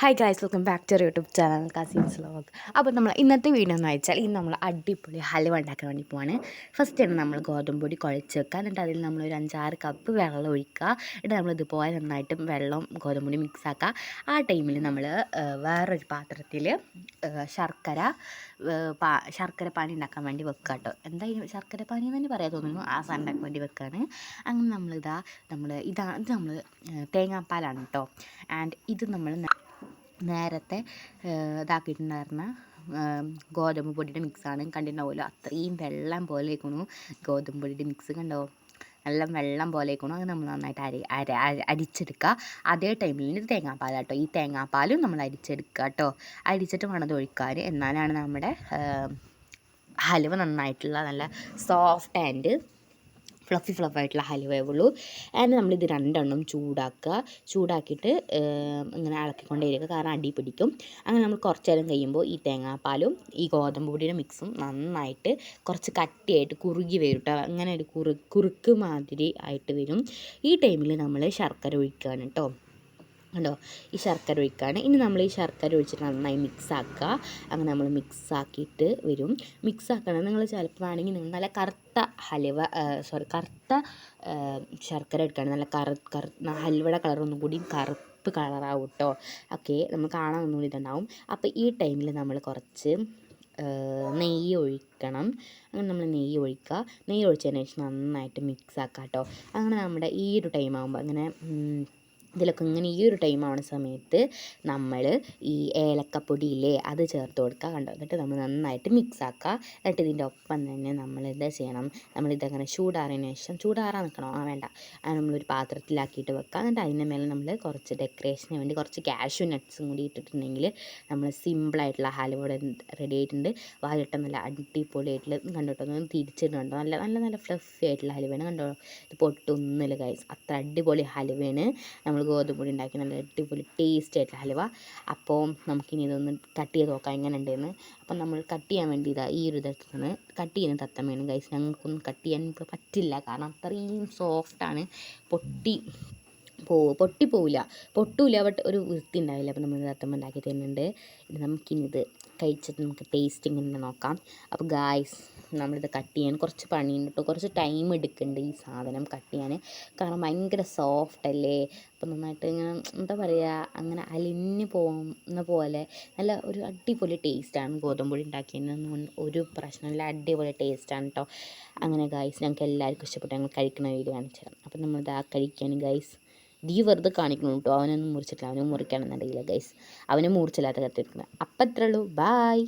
Hi guys welcome back to YouTube channel cousins vlog അപ്പോൾ നമ്മൾ ഇന്നത്തെ വീഡിയോ എന്ന് വെച്ചാൽ ഇന്ന് നമ്മൾ അടിപൊളി ഹലുവ ഉണ്ടാക്കാൻ വേണ്ടി പോവാണ്. ഫസ്റ്റ് ആണ് നമ്മൾ ഗോതമ്പ് പൊടി കുഴച്ച് വെക്കുക. എന്നിട്ട് അതിൽ നമ്മൾ ഒരു അഞ്ചാറ് കപ്പ് വെള്ളം ഒഴിക്കുക. എന്നിട്ട് നമ്മൾ ഇതുപോലെ നന്നായിട്ടും വെള്ളം ഗോതമ്പ് പൊടി മിക്സ് ആക്കുക. ആ ടൈമിൽ നമ്മൾ വേറൊരു പാത്രത്തിൽ ശർക്കര ശർക്കര പാനി ഉണ്ടാക്കാൻ വേണ്ടി വെക്കുക കേട്ടോ. എന്തായാലും ശർക്കര പാനി എന്ന് തന്നെ പറയാൻ തോന്നുന്നു. ആ സാധനം ഉണ്ടാക്കാൻ വേണ്ടി വെക്കുകയാണ്. അങ്ങനെ നമ്മളിതാ നമ്മൾ ഇതാ ഇത് നമ്മൾ തേങ്ങാപ്പാലാണ് കേട്ടോ. ആൻഡ് ഇത് നമ്മൾ നേരത്തെ ഇതാക്കിയിട്ടുണ്ടായിരുന്ന ഗോതമ്പ് പൊടിയുടെ മിക്സാണ് കണ്ടിട്ടുണ്ടാവുമല്ലോ അത്രയും വെള്ളം പോലെ ആയിക്കണു. ഗോതമ്പ് പൊടിയുടെ മിക്സ് കണ്ടോ? നല്ല വെള്ളം പോലെ ആയിക്കണു. അത് നമ്മൾ നന്നായിട്ട് അരി അര അരിച്ചെടുക്കുക. അതേ ടൈമിൽ ഇത് തേങ്ങാപ്പാൽ കേട്ടോ ഈ തേങ്ങാപ്പാലും നമ്മൾ അരിച്ചെടുക്കുക കേട്ടോ അരിച്ചിട്ട് വേണം ഒഴിക്കാൻ എന്നാലാണ് നമ്മുടെ ഹലുവ നന്നായിട്ടുള്ള നല്ല സോഫ്റ്റ് ആൻഡ് ഫ്ലഫി ഫ്ലഫായിട്ടുള്ള ഹലുവയുള്ളൂ ആൻഡ് നമ്മളിത് രണ്ടെണ്ണം ചൂടാക്കുക. ചൂടാക്കിയിട്ട് ഇങ്ങനെ ഇളക്കിക്കൊണ്ടേയിരിക്കുക കാരണം അടി പിടിക്കും. അങ്ങനെ നമ്മൾ കുറച്ച് നേരം കഴിയുമ്പോൾ ഈ തേങ്ങാപ്പാലും ഈ ഗോതമ്പ് പൊടിയുടെ മിക്സും നന്നായിട്ട് കുറച്ച് കട്ടിയായിട്ട് കുറുകി വരും കേട്ടോ അങ്ങനെ ഒരു കുറു കുറുക്ക് മാതിരി ആയിട്ട് വരും. ഈ ടൈമിൽ നമ്മൾ ശർക്കര ഒഴിക്കുകയാണ് കേട്ടോ കണ്ടോ? ഈ ശർക്കര ഒഴിക്കുകയാണ് ഇനി നമ്മൾ ഈ ശർക്കര ഒഴിച്ചിട്ട് നന്നായി മിക്സ് ആക്കുക. അങ്ങനെ നമ്മൾ മിക്സ് ആക്കിയിട്ട് വരും. മിക്സ് ആക്കണം. നിങ്ങൾ ചിലപ്പോൾ വേണമെങ്കിൽ നിങ്ങൾ നല്ല കറുത്ത ഹലുവ സോറി കറുത്ത ശർക്കര എടുക്കുകയാണ് നല്ല കറു കറു ഹൽവയുടെ കളർ ഒന്നും കൂടി കറുപ്പ് കളറാവും കേട്ടോ ഓക്കെ. നമ്മൾ കാണാൻ ഒന്നുകൂടി ഇതുണ്ടാവും. അപ്പോൾ ഈ ടൈമിൽ നമ്മൾ കുറച്ച് നെയ്യ് ഒഴിക്കണം. അങ്ങനെ നമ്മൾ നെയ്യ് ഒഴിക്കുക. നെയ്യ് ഒഴിച്ചതിന് ശേഷം നന്നായിട്ട് മിക്സ് ആക്കാം കേട്ടോ അങ്ങനെ നമ്മുടെ ഈ ഒരു ടൈം ആകുമ്പോൾ അങ്ങനെ ഇതിലൊക്കെ ഇങ്ങനെ ഈ ഒരു ടൈം ആവുന്ന സമയത്ത് നമ്മൾ ഈ ഏലക്കപ്പൊടിയില്ലേ അത് ചേർത്ത് കൊടുക്കുക. കണ്ടോ? എന്നിട്ട് നമ്മൾ നന്നായിട്ട് മിക്സ് ആക്കുക. എന്നിട്ട് ഇതിന്റെ ഒപ്പം തന്നെ നമ്മൾ എന്താ ചെയ്യണം? നമ്മൾ ഇതങ്ങനെ ചൂടാറിയതിന് ശേഷം ചൂടാറാൻ നിൽക്കണം. ആ വേണ്ട. അത് നമ്മളൊരു പാത്രത്തിലാക്കിയിട്ട് വെക്കുക. എന്നിട്ട് അതിന്റെ മേലെ നമ്മൾ കുറച്ച് ഡെക്കറേഷന് വേണ്ടി കുറച്ച് ക്യാഷ്യൂ നട്ട്സും കൂടി ഇട്ടിട്ടുണ്ടെങ്കിൽ നമ്മൾ സിമ്പിളായിട്ടുള്ള ഹലുവ റെഡി ആയിട്ടുണ്ട്. വാലിട്ട നല്ല അടിപൊളിയായിട്ടുള്ള കണ്ടോട്ടോ ഒന്ന് തിരിച്ചിട്ടുണ്ടോ നല്ല നല്ല നല്ല ഫ്ലഫി ആയിട്ടുള്ള ഹലുവയാണ് കണ്ടോ? ഇത് പൊട്ടൊന്നുമില്ല കൈസ് അത്ര അടിപൊളി ഹലുവയാണ്. നമ്മൾ ഗോതമ്പ് പൊടി ഉണ്ടാക്കി നല്ല അടിപൊളി ടേസ്റ്റ് ആയിട്ടുള്ള ഹലുവ അപ്പോൾ നമുക്കിനി ഇതൊന്ന് കട്ട് ചെയ്ത് നോക്കാം എങ്ങനെ ഉണ്ടെന്ന് അപ്പം നമ്മൾ കട്ട് ചെയ്യാൻ വേണ്ടി ഇതാ ഈ ഒരു ഇതാണ് കട്ട് ചെയ്യുന്ന തത്തമ്മയാണ് ഗൈസ് ഞങ്ങൾക്കൊന്നും കട്ട് ചെയ്യാൻ പറ്റില്ല. കാരണം അത്രയും സോഫ്റ്റാണ് പൊട്ടി പോവും? പൊട്ടിപ്പോവില്ല പൊട്ടൂല ബട്ട് ഒരു വൃത്തി ഉണ്ടാവില്ല അപ്പോൾ നമ്മൾ തത്തമ്മ ഉണ്ടാക്കി തരുന്നുണ്ട്. നമുക്കിനിത് കഴിച്ചിട്ട് നമുക്ക് ടേസ്റ്റ് ഇങ്ങനെ നോക്കാം. അപ്പോൾ ഗായ്സ് നമ്മളിത് കട്ട് ചെയ്യാൻ കുറച്ച് പണിയുണ്ട് കേട്ടോ കുറച്ച് ടൈം എടുക്കുന്നുണ്ട് ഈ സാധനം കട്ട് ചെയ്യാൻ. കാരണം ഭയങ്കര സോഫ്റ്റ് അല്ലേ? അപ്പം നന്നായിട്ട് ഇങ്ങനെ എന്താ പറയുക അങ്ങനെ അലിഞ്ഞ് പോകുന്ന പോലെ നല്ല ഒരു അടിപൊളി ടേസ്റ്റാണ് ഗോതമ്പൊടി ഉണ്ടാക്കിയതിന്. ഒരു പ്രശ്നമില്ല അടിപൊളി ടേസ്റ്റാണ് കേട്ടോ അങ്ങനെ ഗൈസ് ഞങ്ങൾക്ക് എല്ലാവർക്കും ഇഷ്ടപ്പെട്ടു. ഞങ്ങൾ കഴിക്കുന്ന വീഡിയോ കാണിച്ചു തരാം അപ്പം നമ്മളിത് ആ കഴിക്കാൻ ഗൈസ് ദീ വെറുതെ കാണിക്കണം കേട്ടോ അവനൊന്നും മുറിച്ചിട്ടില്ല. അവനും മുറിക്കണം എന്നുണ്ടെങ്കിൽ ഗൈസ് അവനെ മുറിച്ചില്ലാത്ത കത്തിരിക്കുന്നത് അപ്പം അത്രേ ഉള്ളൂ. ബായ്